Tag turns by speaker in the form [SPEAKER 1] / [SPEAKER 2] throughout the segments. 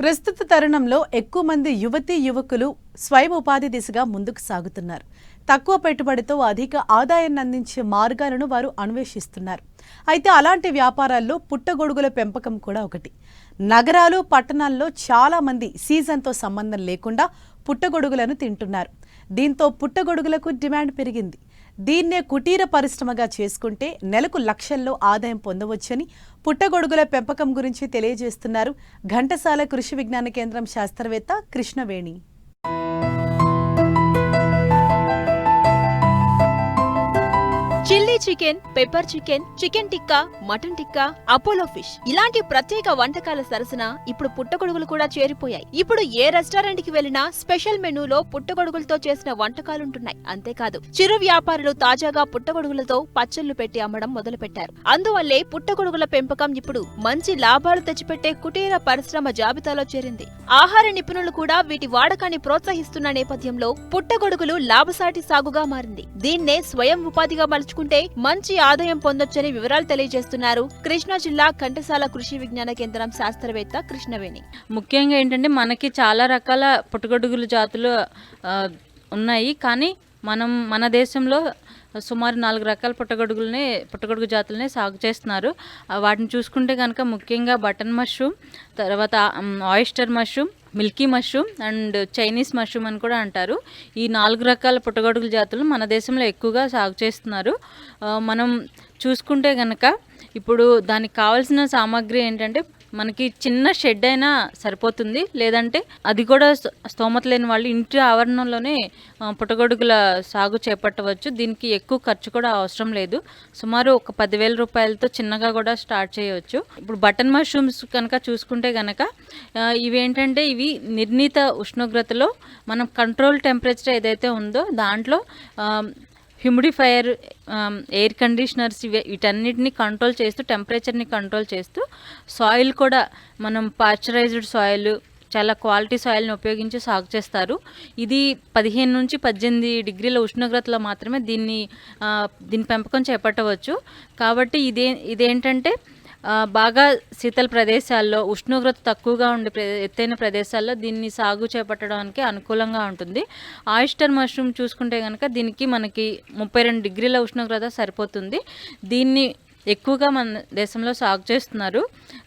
[SPEAKER 1] ప్రస్తుత తరుణంలో ఎక్కువ మంది యువతీ యువకులు స్వయం ఉపాధి దిశగా ముందుకు సాగుతున్నారు. తక్కువ పెట్టుబడితో అధిక ఆదాయాన్ని అందించే మార్గాలను వారు అన్వేషిస్తున్నారు. అయితే అలాంటి వ్యాపారాల్లో పుట్టగొడుగుల పెంపకం కూడా ఒకటి. నగరాలు పట్టణాల్లో చాలా మంది సీజన్తో సంబంధం లేకుండా పుట్టగొడుగులను తింటున్నారు. దీంతో పుట్టగొడుగులకు డిమాండ్ పెరిగింది. దీన్నే కుటీర పరిశ్రమగా చేసుకుంటే నెలకు లక్షల్లో ఆదాయం పొందవచ్చని పుట్టగొడుగుల పెంపకం గురించి తెలియజేస్తున్నారు ఘంటసాల కృషి విజ్ఞాన కేంద్రం శాస్త్రవేత్త Krishnaveni.
[SPEAKER 2] Chilli chicken pepper chicken chicken tikka mutton tikka Apollo fish. ఇలాంటి ప్రత్యేక వంటకాల సరసన ఇప్పుడు పుట్టగొడుగులు కూడా చేరిపోయాయి. ఇప్పుడు ఏ రెస్టారెంట్కి వెళ్ళినా స్పెషల్ మెనూలో పుట్టగొడుగులతో చేసిన వంటకాలుంటున్నాయి. అంతేకాదు చిరు వ్యాపారులు తాజాగా పుట్టగొడుగులతో పచ్చళ్ళు పెట్టి అమ్మడం మొదలుపెట్టారు. అందువల్లే పుట్టగొడుగుల పెంపకం ఇప్పుడు మంచి లాభాలు తెచ్చిపెట్టే కుటీర పరిశ్రమ జాబితాలో చేరింది. ఆహార నిపుణులు కూడా వీటి వాడకాన్ని ప్రోత్సహిస్తున్న నేపథ్యంలో పుట్టగొడుగులు లాభసాటి సాగుగా మారింది. దీన్నే స్వయం ఉపాధిగా మలుచుకుంటే మంచి ఆదాయం పొందొచ్చని వివరాలు తెలియజేస్తున్నారు కృష్ణా జిల్లా కంటసాల కృషి విజ్ఞాన కేంద్రం శాస్త్రవేత్త కృష్ణవేణి.
[SPEAKER 3] ముఖ్యంగా ఏంటంటే మనకి చాలా రకాల పుట్టగొడుగుల జాతులు ఉన్నాయి. కానీ మనం మన దేశంలో సుమారు నాలుగు రకాల పుట్టగొడుగులనే పుట్టగొడుగు జాతులనే సాగు చేస్తున్నారు. వాటిని చూసుకుంటే కనుక ముఖ్యంగా బటన్ మష్రూమ్ తర్వాత oyster mushroom milky mushroom and Chinese mushroom అని కూడా అంటారు. ఈ నాలుగు రకాల పుట్టగొడుగుల జాతులు మన దేశంలో ఎక్కువగా సాగు చేస్తున్నారు. మనం చూసుకుంటే కనుక ఇప్పుడు దానికి కావాల్సిన సామాగ్రి ఏంటంటే మనకి చిన్న షెడ్ అయినా సరిపోతుంది. లేదంటే అది కూడా స్తోమత లేని వాళ్ళు ఇంటి ఆవరణంలోనే పుట్టగొడుగుల సాగు చేపట్టవచ్చు. దీనికి ఎక్కువ ఖర్చు కూడా అవసరం లేదు. సుమారు ఒక పదివేల రూపాయలతో చిన్నగా కూడా స్టార్ట్ చేయవచ్చు. ఇప్పుడు బటన్ మష్రూమ్స్ కనుక చూసుకుంటే కనుక ఇవేంటంటే ఇవి నిర్ణీత ఉష్ణోగ్రతలో మనం కంట్రోల్ టెంపరేచర్ ఏదైతే ఉందో దాంట్లో హ్యూమిడిఫైయర్ ఎయిర్ కండిషనర్స్ ఇవి వీటన్నిటిని కంట్రోల్ చేస్తూ టెంపరేచర్ని కంట్రోల్ చేస్తూ సాయిల్ కూడా మనం పాశ్చరైజ్డ్ సాయిల్ చాలా క్వాలిటీ సాయిల్ని ఉపయోగించి సాగు చేస్తారు. ఇది పదిహేను నుంచి పద్దెనిమిది డిగ్రీల ఉష్ణోగ్రతలో మాత్రమే దీన్ని దీని పెంపకం చేపట్టవచ్చు. కాబట్టి ఇదే ఇదేంటంటే బాగా శీతల ప్రదేశాల్లో ఉష్ణోగ్రత తక్కువగా ఉండే ఎత్తైన ప్రదేశాల్లో దీన్ని సాగు చేపట్టడానికి అనుకూలంగా ఉంటుంది. ఆయిస్టర్ మష్రూమ్ చూసుకుంటే కనుక దీనికి మనకి ముప్పై రెండు డిగ్రీల ఉష్ణోగ్రత సరిపోతుంది. దీన్ని ఎక్కువగా మన దేశంలో సాగు చేస్తున్నారు.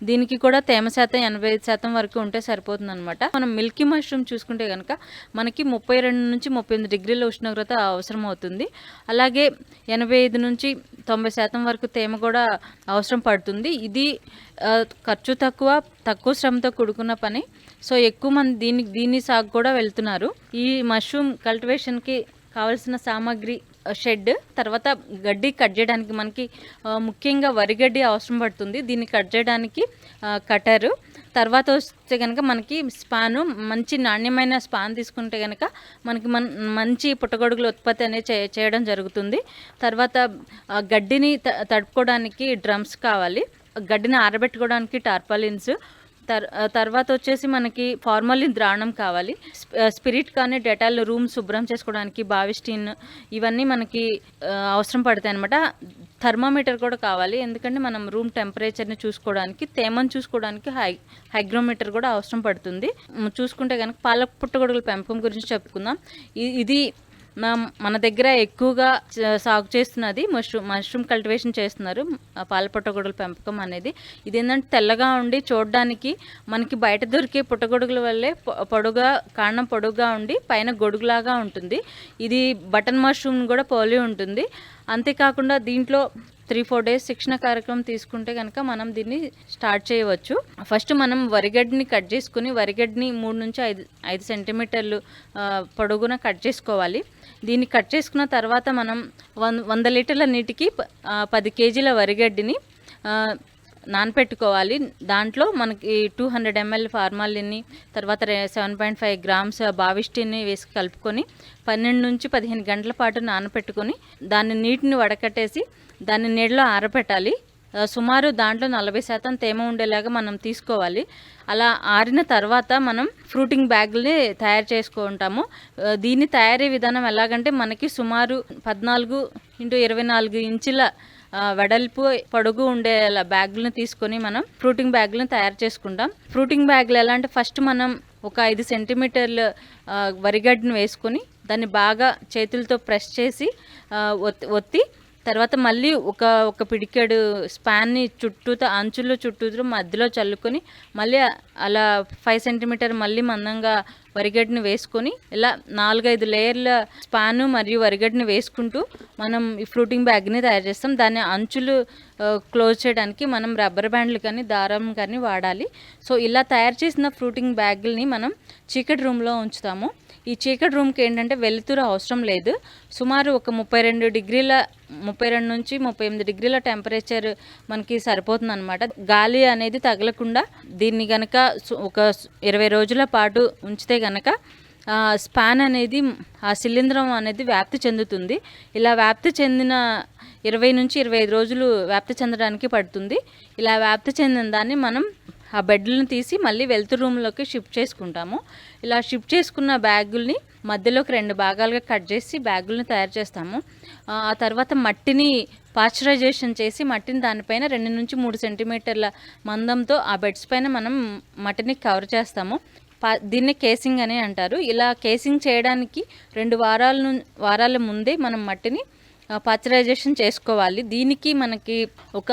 [SPEAKER 3] దీనికి కూడా తేమ శాతం ఎనభై ఐదు శాతం వరకు ఉంటే సరిపోతుంది అనమాట మనం మిల్కీ మష్రూమ్ చూసుకుంటే కనుక మనకి ముప్పై రెండు నుంచి ముప్పై ఎనిమిది డిగ్రీల ఉష్ణోగ్రత అవసరం అవుతుంది అలాగే ఎనభై ఐదు నుంచి తొంభై శాతం వరకు తేమ కూడా అవసరం పడుతుంది. ఇది ఖర్చు తక్కువ తక్కువ శ్రమతో కూడుకున్న పని. సో ఎక్కువ మంది దీని దీన్ని సాగు కూడా వెళ్తున్నారు. ఈ మష్రూమ్ కల్టివేషన్కి కావలసిన సామాగ్రి షెడ్ తర్వాత గడ్డి కట్ చేయడానికి మనకి ముఖ్యంగా వరి గడ్డి అవసరం పడుతుంది. దీన్ని కట్ చేయడానికి కటరు. తర్వాత వస్తే కనుక మనకి స్పాను మంచి నాణ్యమైన స్పాన్ తీసుకుంటే కనుక మనకి మన మంచి పుట్టగొడుగుల ఉత్పత్తి అనేది చే చేయడం జరుగుతుంది. తర్వాత గడ్డిని త- తడుపుకోవడానికి డ్రమ్స్ కావాలి. గడ్డిని ఆరబెట్టుకోవడానికి టార్పాలిన్స్ తర్వాత వచ్చేసి మనకి ఫార్మలిన్ ద్రావణం కావాలి. స్పిరిట్ కానీ డెటాల్ రూమ్ శుభ్రం చేసుకోవడానికి బావిస్టీన్ ఇవన్నీ మనకి అవసరం పడతాయి అనమాట థర్మామీటర్ కూడా కావాలి. ఎందుకంటే మనం రూమ్ టెంపరేచర్ని చూసుకోవడానికి తేమను చూసుకోవడానికి హై హైగ్రోమీటర్ కూడా అవసరం పడుతుంది. చూసుకుంటే కనుక పాల పుట్టగొడుగుల పెంపకం గురించి చెప్పుకుందాం. ఇది మన దగ్గర ఎక్కువగా సాగు చేస్తున్నది మష్రూమ్ మష్రూమ్ కల్టివేషన్ చేస్తున్నారు. పాల పుట్టగొడుగుల పెంపకం అనేది. ఇది ఏంటంటే తెల్లగా ఉండి చూడడానికి మనకి బయట దొరికే పుట్టగొడుగుల వల్లే పొడుగా కాండం పొడుగా ఉండి పైన గొడుగులాగా ఉంటుంది. ఇది బటన్ మష్రూమ్ కూడా పోలి ఉంటుంది. అంతేకాకుండా దీంట్లో త్రీ ఫోర్ డేస్ శిక్షణ కార్యక్రమం తీసుకుంటే కనుక మనం దీన్ని స్టార్ట్ చేయవచ్చు. ఫస్ట్ మనం వరిగడ్డిని కట్ చేసుకుని వరిగడ్డిని మూడు నుంచి ఐదు ఐదు సెంటీమీటర్లు పొడుగున కట్ చేసుకోవాలి. దీన్ని కట్ చేసుకున్న తర్వాత మనం వంద వంద లీటర్ల నీటికి పది కేజీల వరిగడ్డిని నానపెట్టుకోవాలి. దాంట్లో మనకి టూ హండ్రెడ్ ఎంఎల్ ఫార్మాలిన్ని తర్వాత సెవెన్ పాయింట్ ఫైవ్ గ్రామ్స్ బావిష్టిని వేసి కలుపుకొని పన్నెండు నుంచి పదిహేను గంటల పాటు నానపెట్టుకొని దాన్ని నీటిని వడకట్టేసి దాన్ని నీడలో ఆరబెట్టాలి సుమారు దాంట్లో నలభై శాతం తేమ ఉండేలాగా మనం తీసుకోవాలి. అలా ఆరిన తర్వాత మనం ఫ్రూటింగ్ బ్యాగుల్ని తయారు చేసుకుంటాము. దీన్ని దీని తయారీ విధానం ఎలాగంటే మనకి సుమారు పద్నాలుగు ఇంటూ ఇరవై నాలుగు ఇంచుల వెడల్పు పొడుగు ఉండే బ్యాగులను తీసుకొని మనం ఫ్రూటింగ్ బ్యాగులను తయారు చేసుకుంటాం. ఫ్రూటింగ్ బ్యాగులు ఎలా అంటే ఫస్ట్ మనం ఒక ఐదు సెంటీమీటర్లు వరిగడ్డను వేసుకొని దాన్ని బాగా చేతులతో ప్రెస్ చేసి ఒత్తి ఒత్తి తర్వాత మళ్ళీ ఒక ఒక పిడికెడు స్పాన్ని చుట్టూతో అంచుల్లో చుట్టూతో మధ్యలో చల్లుకొని మళ్ళీ అలా ఫైవ్ సెంటీమీటర్ మళ్ళీ మందంగా వరిగడ్డని వేసుకొని ఇలా నాలుగైదు లేయర్ల స్పాను మరియు వరిగడ్డని వేసుకుంటూ మనం ఈ ఫ్రూటింగ్ బ్యాగ్ని తయారు చేస్తాం. దాని అంచులు క్లోజ్ చేయడానికి మనం రబ్బర్ బ్యాండ్లు కానీ దారం కానీ వాడాలి. సో ఇలా తయారు చేసిన ఫ్రూటింగ్ బ్యాగ్ని మనం చీకటి రూమ్లో ఉంచుతాము. ఈ చీకటి రూమ్కి ఏంటంటే వెలుతురు అవసరం లేదు. సుమారు ఒక ముప్పై రెండు డిగ్రీల ముప్పై రెండు నుంచి ముప్పై ఎనిమిది డిగ్రీల టెంపరేచర్ మనకి సరిపోతుంది అనమాట గాలి అనేది తగలకుండా దీన్ని గనక ఒక ఇరవై రోజుల పాటు ఉంచితే గనక స్పాన్ అనేది ఆ శిలీంధ్రం అనేది వ్యాప్తి చెందుతుంది. ఇలా వ్యాప్తి చెందిన ఇరవై నుంచి ఇరవై ఐదు రోజులు వ్యాప్తి చెందడానికి పడుతుంది. ఇలా వ్యాప్తి చెందిన దాన్ని మనం ఆ బెడ్లను తీసి మళ్ళీ వెల్త్ రూమ్లోకి షిఫ్ట్ చేసుకుంటాము. ఇలా షిఫ్ట్ చేసుకున్న బ్యాగుల్ని మధ్యలోకి రెండు భాగాలుగా కట్ చేసి బ్యాగులను తయారు చేస్తాము. ఆ తర్వాత మట్టిని పాశ్చరైజేషన్ చేసి మట్టిని దానిపైన రెండు నుంచి మూడు సెంటీమీటర్ల మందంతో ఆ బెడ్స్ పైన మనం మట్టిని కవర్ చేస్తాము. పా దీన్ని కేసింగ్ అని అంటారు. ఇలా కేసింగ్ చేయడానికి రెండు వారాల ను వారాల ముందే మనం మట్టిని పాశ్చరైజేషన్ చేసుకోవాలి. దీనికి మనకి ఒక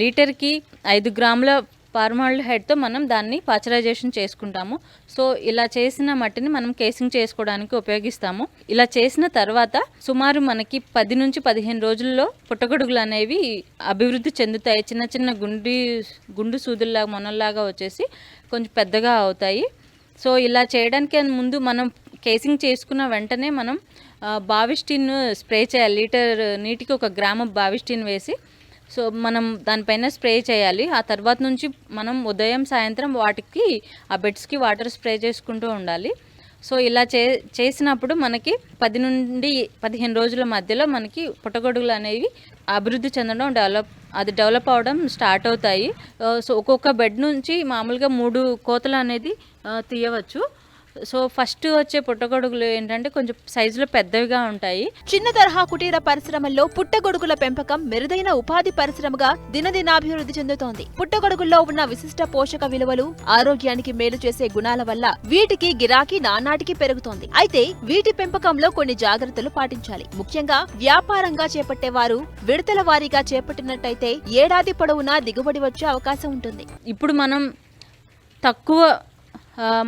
[SPEAKER 3] లీటర్కి ఐదు గ్రాముల ఫార్మాల్డ్ హెడ్తో మనం దాన్ని పాచరైజేషన్ చేసుకుంటాము. సో ఇలా చేసిన మట్టిని మనం కేసింగ్ చేసుకోవడానికి ఉపయోగిస్తాము. ఇలా చేసిన తర్వాత సుమారు మనకి పది నుంచి పదిహేను రోజుల్లో పుట్టగొడుగులు అనేవి అభివృద్ధి చెందుతాయి. చిన్న చిన్న గుండి గుండు సూదుల్లాగా మొనల్లాగా వచ్చేసి కొంచెం పెద్దగా అవుతాయి. సో ఇలా చేయడానికి ముందు మనం కేసింగ్ చేసుకున్న వెంటనే మనం బావిస్టిన్ స్ప్రే చేయాలి. లీటర్ నీటికి ఒక గ్రాము బావిస్టిన్ వేసి సో మనం దానిపైన స్ప్రే చేయాలి. ఆ తర్వాత నుంచి మనం ఉదయం సాయంత్రం వాటికి ఆ బెడ్స్కి వాటర్ స్ప్రే చేసుకుంటూ ఉండాలి. సో ఇలా చే చేసినప్పుడు మనకి పది నుండి పదిహేను రోజుల మధ్యలో మనకి పుట్టగొడుగులు అనేవి అభివృద్ధి చెందడం డెవలప్ అది డెవలప్ అవడం స్టార్ట్ అవుతాయి. సో ఒక్కొక్క బెడ్ నుంచి మామూలుగా మూడు కోతలు అనేది తీయవచ్చు. సో ఫస్ట్ వచ్చే పుట్టగొడుగులు ఏంటంటే కొంచెం సైజులో పెద్దవిగా ఉంటాయి.
[SPEAKER 2] చిన్న తరహా కుటీర పరిశ్రమల్లో పుట్టగొడుగుల పెంపకం మెరుదైన ఉపాధి పరిశ్రమగా దినదినాభివృద్ధి చెందుతోంది. పుట్టగొడుగుల్లో ఉన్న విశిష్ట పోషక విలువలు ఆరోగ్యానికి మేలు చేసే గుణాల వల్ల వీటికి గిరాకీ నానాటికి పెరుగుతోంది. అయితే వీటి పెంపకంలో కొన్ని జాగ్రత్తలు పాటించాలి. ముఖ్యంగా వ్యాపారంగా చేపట్టే వారు విడతల వారీగా చేపట్టినట్టయితే ఏడాది పొడవునా దిగుబడి వచ్చే అవకాశం ఉంటుంది.
[SPEAKER 3] ఇప్పుడు మనం తక్కువ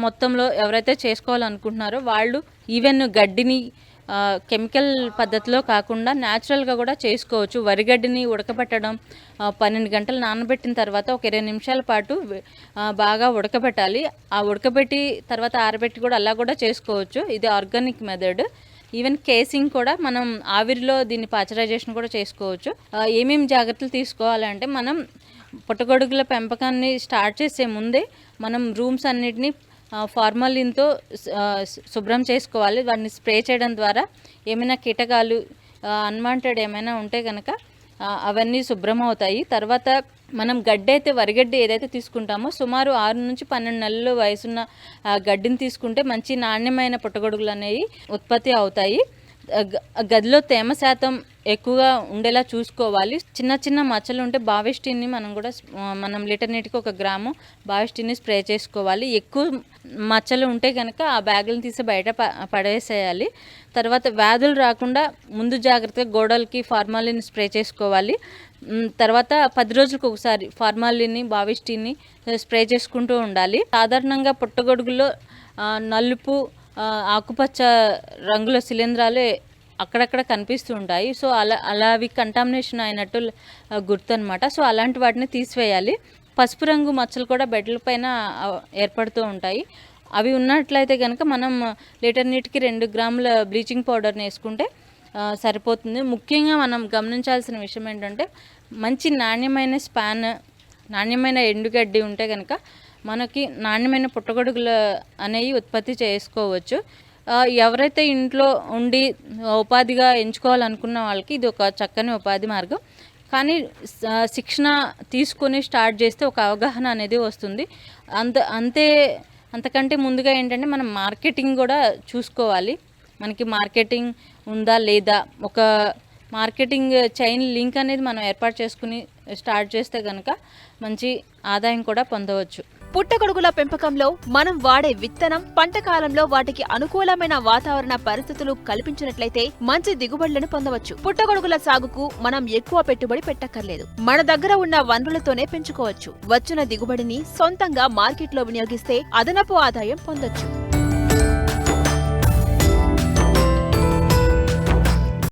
[SPEAKER 3] మొత్తంలో ఎవరైతే చేసుకోవాలనుకుంటున్నారో వాళ్ళు ఈవెన్ గడ్డిని కెమికల్ పద్ధతిలో కాకుండా న్యాచురల్గా కూడా చేసుకోవచ్చు. వరిగడ్డిని ఉడకబెట్టడం పన్నెండు గంటలు నానబెట్టిన తర్వాత ఒక ఇరవై నిమిషాల పాటు బాగా ఉడకబెట్టాలి. ఆ ఉడకబెట్టి తర్వాత ఆరబెట్టి కూడా అలా కూడా చేసుకోవచ్చు. ఇది ఆర్గానిక్ మెథడ్. ఈవెన్ కేసింగ్ కూడా మనం ఆవిరిలో దీన్ని పాచరైజేషన్ కూడా చేసుకోవచ్చు. ఏమేమి జాగ్రత్తలు తీసుకోవాలంటే మనం పుట్టగొడుగుల పెంపకాన్ని స్టార్ట్ చేసే ముందే మనం రూమ్స్ అన్నిటిని ఫార్మలిన్తో శుభ్రం చేసుకోవాలి. వాటిని స్ప్రే చేయడం ద్వారా ఏమైనా కీటకాలు అన్వాంటెడ్ ఏమైనా ఉంటే కనుక అవన్నీ శుభ్రం అవుతాయి. తర్వాత మనం గడ్డి అయితే వరిగడ్డి ఏదైతే తీసుకుంటామో సుమారు ఆరు నుంచి పన్నెండు నెలలు వయసున్న గడ్డిని తీసుకుంటే మంచి నాణ్యమైన పుట్టగొడుగులు అనేవి ఉత్పత్తి అవుతాయి. గదిలో తేమ శాతం ఎక్కువగా ఉండేలా చూసుకోవాలి. చిన్న చిన్న మచ్చలు ఉంటే బావిస్టిన్ని మనం కూడా మనం లీటర్ నీటికి ఒక గ్రాము బావిస్టిన్ని స్ప్రే చేసుకోవాలి. ఎక్కువ మచ్చలు ఉంటే కనుక ఆ బ్యాగులను తీసి బయట ప- తర్వాత వ్యాధులు రాకుండా ముందు జాగ్రత్తగా గోడలకి ఫార్మాలిన్ స్ప్రే చేసుకోవాలి. తర్వాత పది రోజులకు ఒకసారి ఫార్మాలిన్ని బావిస్టిన్ని స్ప్రే చేసుకుంటూ ఉండాలి. సాధారణంగా పుట్టగొడుగులో నలుపు ఆకుపచ్చ రంగుల శిలీంధ్రాలు అక్కడక్కడ కనిపిస్తూ ఉంటాయి. సో అలా అలా అవి కంటామినేషన్ అయినట్టు గుర్తు అనమాట సో అలాంటి వాటిని తీసివేయాలి. పసుపు రంగు మచ్చలు కూడా బెడ్ల పైన ఏర్పడుతూ ఉంటాయి. అవి ఉన్నట్లయితే కనుక మనం లీటర్ నీటికి రెండు గ్రాముల బ్లీచింగ్ పౌడర్ని వేసుకుంటే సరిపోతుంది. ముఖ్యంగా మనం గమనించాల్సిన విషయం ఏంటంటే మంచి నాణ్యమైన స్పాన్ నాణ్యమైన ఎండుగడ్డి ఉంటే కనుక మనకి నాణ్యమైన పుట్టగొడుగులు అనేవి ఉత్పత్తి చేసుకోవచ్చు. ఎవరైతే ఇంట్లో ఉండి ఉపాధిగా ఎంచుకోవాలనుకున్న వాళ్ళకి ఇది ఒక చక్కని ఉపాధి మార్గం. కానీ శిక్షణ తీసుకొని స్టార్ట్ చేస్తే ఒక అవగాహన అనేది వస్తుంది. అంత అంతే అంతకంటే ముందుగా ఏంటంటే మనం మార్కెటింగ్ కూడా చూసుకోవాలి. మనకి మార్కెటింగ్ ఉందా లేదా? ఒక మార్కెటింగ్ చైన్ లింక్ అనేది మనం ఏర్పాటు చేసుకుని స్టార్ట్ చేస్తే కనుక మంచి ఆదాయం కూడా పొందవచ్చు.
[SPEAKER 2] పుట్టగొడుగుల పెంపకంలో మనం వాడే విత్తనం పంట కాలంలో వాటికి అనుకూలమైన వాతావరణ పరిస్థితులు కల్పించినట్లయితే మంచి దిగుబడులను పొందవచ్చు. పుట్టగొడుగుల సాగుకు మనం ఎక్కువ పెట్టుబడి పెట్టక్కర్లేదు. మన దగ్గర ఉన్న వనరులతోనే పెంచుకోవచ్చు. వచ్చిన దిగుబడిని సొంతంగా మార్కెట్లో వినియోగిస్తే అదనపు ఆదాయం పొందొచ్చు.